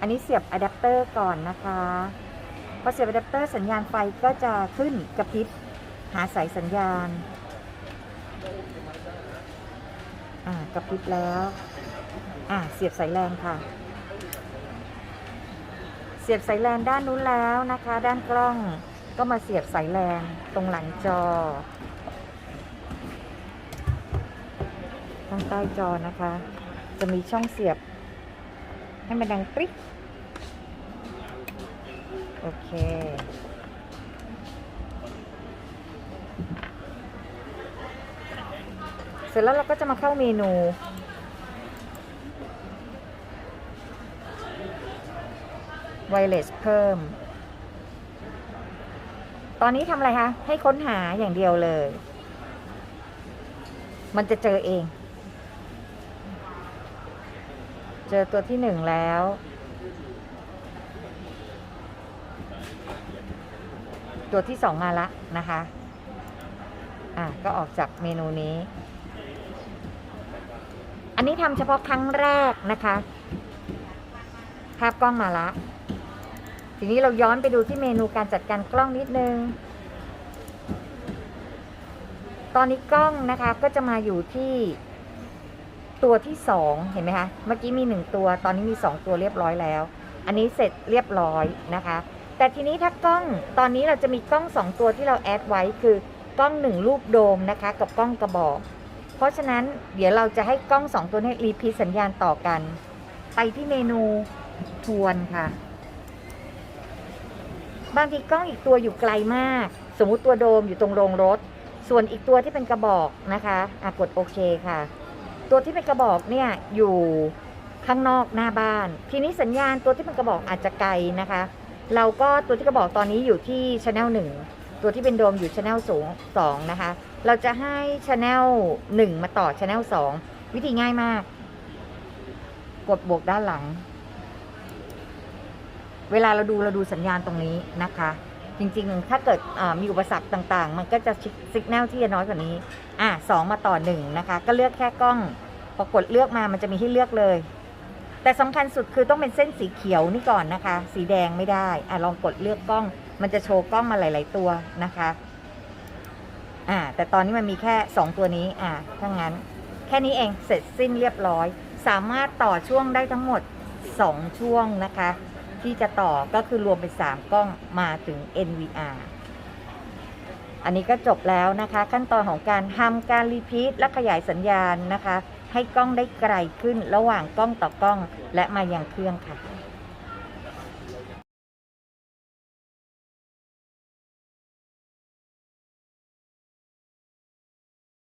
อันนี้เสียบอะแดปเตอร์ก่อนนะคะพอเสียบอะแดปเตอร์สัญญาณไฟก็จะขึ้นกระพริบหาสายสัญญาณอ่ากระพริบแล้วอ่าเสียบสายแรงค่ะ เสียบสายแรงด้านนู้นแล้วนะคะ ด้านกล้องก็มาเสียบสายแรงตรงหลังจอข้างใต้จอนะคะ จะมีช่องเสียบ ให้มันดังกริ๊กโอเคเสร็จแล้วเราก็จะมาเข้าเมนู ไวเลสเพิ่ม ตอนนี้ทำอะไรคะ ให้ค้นหาอย่างเดียวเลย มันจะเจอเอง เจอตัวที่หนึ่งแล้ว ตัวที่สองมาละนะคะ อะ ก็ออกจากเมนูนี้ อันนี้ทำเฉพาะครั้งแรกนะคะภาพกล้องมาละ ทีนี้เราย้อนไปดูที่เมนูการจัดการกล้องนิดนึง ตอนนี้กล้องนะคะก็จะมาอยู่ที่ ตัวที่สองเห็นไหมคะ เมื่อกี้มีหนึ่งตัว ตอนนี้มีสองตัวเรียบร้อยแล้ว อันนี้เสร็จเรียบร้อยนะคะ แต่ทีนี้ถ้ากล้อง ตอนนี้เราจะมีกล้องสองตัวที่เราแอดไว้คือกล้องหนึ่งรูปโดมนะคะ กับกล้องกระบอก เพราะฉะนั้นเดี๋ยวเราจะให้กล้องสองตัวนี้รีพีสัญญาณต่อกัน ไปที่เมนูทวนค่ะ บางทีกล้องอีกตัวอยู่ไกลมาก สมมุติตัวโดมอยู่ตรงโรงรถ ส่วนอีกตัวที่เป็นกระบอกนะคะอะกดโอเคค่ะ ตัวที่เป็นกระบอกเนี่ยอยู่ข้างนอกหน้าบ้าน ทีนี้สัญญาณตัวที่เป็นกระบอกอาจจะไกลนะคะ เราก็ตัวที่กระบอกตอนนี้อยู่ที่ช anel หนึ่งตัวที่เป็นโดมอยู่ช anel สูงสองนะคะ เราจะให้ช anel หนึ่งมาต่อช anel สองวิธีง่ายมาก กดบวกด้านหลัง เวลาเราดูเราดูสัญญาณตรงนี้นะคะ จริงๆ ถ้าเกิดมีอุปสรรคต่างๆ มันก็จะสัญญาณที่จะน้อยกว่านี้ อะสองมาต่อหนึ่งนะคะ ก็เลือกแค่กล้องพอกดเลือกมามันจะมีให้เลือกเลย แต่สำคัญสุดคือต้องเป็นเส้นสีเขียวนี่ก่อนนะคะ สีแดงไม่ได้อะลองกดเลือกกล้อง มันจะโชว์กล้องมาหลาย ๆ ตัวนะคะอ่าแต่ตอนนี้มันมีแค่ 2 ตัวนี้อ่าถ้างั้น แค่นี้เองเสร็จสิ้นเรียบร้อย สามารถต่อช่วงได้ทั้งหมด 2 ช่วงนะคะ ที่จะต่อก็คือรวมเป็น 3 กล้องมาถึง NVR อันนี้ก็จบแล้วนะคะ ขั้นตอนของการทำการรีพีทและขยายสัญญาณนะคะ ให้กล้องได้ไกลขึ้นระหว่างกล้องต่อกล้อง และมายังเครื่องค่ะ